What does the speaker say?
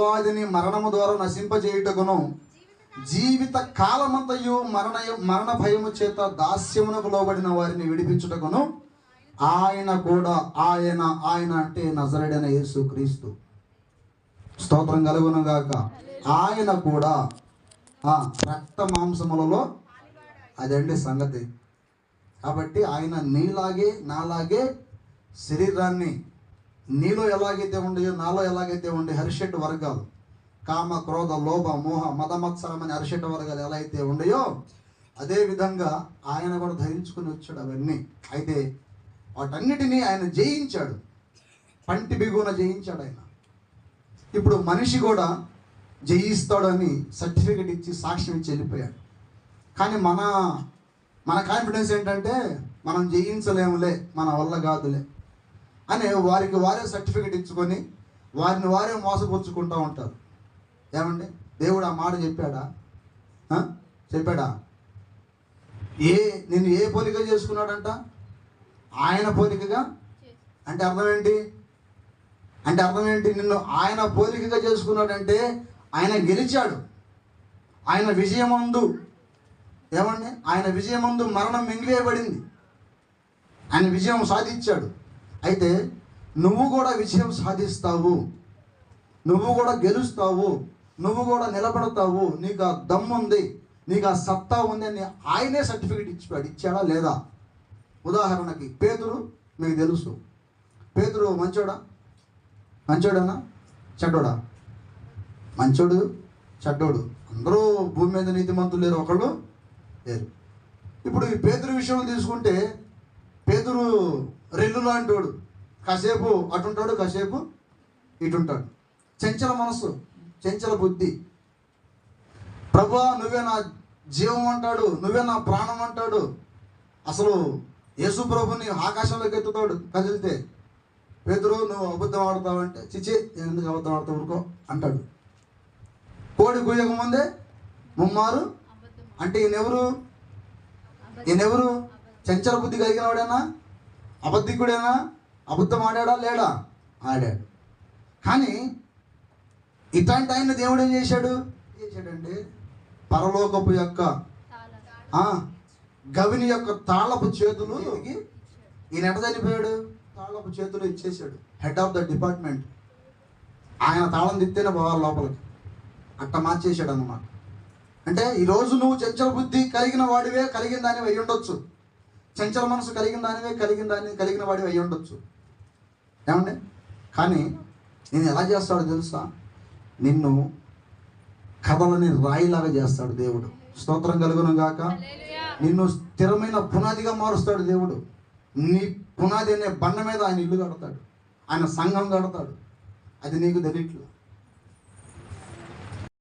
వాదిని మరణము ద్వారా నశింపజేయుటకును. జీవిత కాలమంతయు మరణ మరణ భయము చేత దాస్యమునకు లోబడిన వారిని విడిపించుటకును. ఆయన కూడా ఆయన ఆయన అంటే నజరడైన యేసు క్రీస్తు. స్తోత్రం కలుగును గాక. ఆయన కూడా ఆ రక్త మాంసములలో అదండి సంగతి. కాబట్టి ఆయన నీలాగే నాలాగే శరీరాన్ని నీలో ఎలాగైతే ఉండయో నాలో ఎలాగైతే ఉండే హరిషెట్ వర్గాలు కామ క్రోధ లోభ మోహ మదమత్సరం అనే హరిషట్ వర్గాలు ఎలా అయితే ఉండయో అదే విధంగా ఆయన కూడా ధరించుకుని వచ్చాడు అవన్నీ. అయితే వాటన్నిటినీ ఆయన జయించాడు. పంటి బిగున జయించాడు ఆయన. ఇప్పుడు మనిషి కూడా జయిస్తాడని సర్టిఫికెట్ ఇచ్చి సాక్ష్యం ఇచ్చి వెళ్ళిపోయాడు. కానీ మన మన కాన్ఫిడెన్స్ ఏంటంటే మనం జయించలేములే మన వల్ల కాదులే. అని వారికి వారే సర్టిఫికెట్ ఇచ్చుకొని వారిని వారే మోసపుచ్చుకుంటూ ఉంటారు. ఏమండి? దేవుడు ఆ మాట చెప్పాడా? చెప్పాడా? ఏ నేను ఏ పోలిక చేసుకున్నాడంట? ఆయన పోలికగా? అంటే అర్థం ఏంటి అంటే అర్థం ఏంటి నిన్ను ఆయన పోలికగా చేసుకున్నాడంటే ఆయన గెలిచాడు. ఆయన విజయమందు. ఏమండి? ఆయన విజయమందు మరణం మింగివేయబడింది. ఆయన విజయం సాధించాడు. అయితే నువ్వు కూడా విజయం సాధిస్తావు. నువ్వు కూడా గెలుస్తావు. నువ్వు కూడా నిలబడతావు. నీకు ఆ దమ్ము ఉంది నీకు ఆ సత్తా ఉంది అని ఆయనే సర్టిఫికేట్ ఇచ్చాడు ఇచ్చాడా లేదా? ఉదాహరణకి పేదరు మీకు తెలుసు. పేదరు మంచోడా? మంచోడనా? చెడ్డోడా? మంచోడు చెడ్డోడు. అందరూ భూమి మీద నీతిమంతులు లేరు ఒకళ్ళు లేరు. ఇప్పుడు ఈ పేదరు విషయంలో తీసుకుంటే పేతురు రెల్లు లాంటోడు కాసేపు అటుంటాడు కాసేపు ఇటుంటాడు. చంచల మనసు చంచల బుద్ధి. ప్రభా నువ్వే నా జీవం అంటాడు నువ్వే నా ప్రాణం అంటాడు. అసలు యేసు ప్రభుని ఆకాశంలోకి ఎత్తుతాడు కదిలితే. పేదరు నువ్వు అబద్ధం ఆడతావంటే చిచి ఎందుకు అబద్ధం ఆడతావు ఊరుకో? అంటాడు. కోడి గుయ్యక ముందే ముమ్మారు అంటే ఈయనెవరు? ఈయనెవరు? చంచల బుద్ధి కలిగిన వాడేనా అబద్ధికుడేనా? అబద్ధం ఆడాడా లేడా? ఆడాడు. కానీ ఇట్లాంటి ఆయన దేవుడు ఏం చేశాడు? చేశాడండి పరలోకపు యొక్క గవిని యొక్క తాళపు చేతులు ఈయన ఎట చనిపోయాడు? తాళపు చేతులు ఇచ్చేసాడు హెడ్ ఆఫ్ ద డిపార్ట్మెంట్ ఆయన తాళం తిత్తేనే పోవాలి లోపలికి. అట్ట మార్చేసాడు అనమాట అంటే ఈరోజు నువ్వు చంచల బుద్ధి కలిగిన వాడివే కలిగిన దానివి అయ్యుండొచ్చు ఉండొచ్చు. చంచల మనసు కలిగిన దానివే కలిగిన దాని కలిగిన వాడివి అయి ఉండొచ్చు. ఏమండి? కానీ నేను ఎలా చేస్తాడో తెలుసా? నిన్ను కథలని రాయిలాగా చేస్తాడు దేవుడు. స్తోత్రం కలుగును గాక. నిన్ను స్థిరమైన పునాదిగా మారుస్తాడు దేవుడు. నీ పునాది అనే బండ మీద ఆయన ఇల్లు కడతాడు. ఆయన సంఘం కడతాడు. అది నీకు తెలియట్లేదు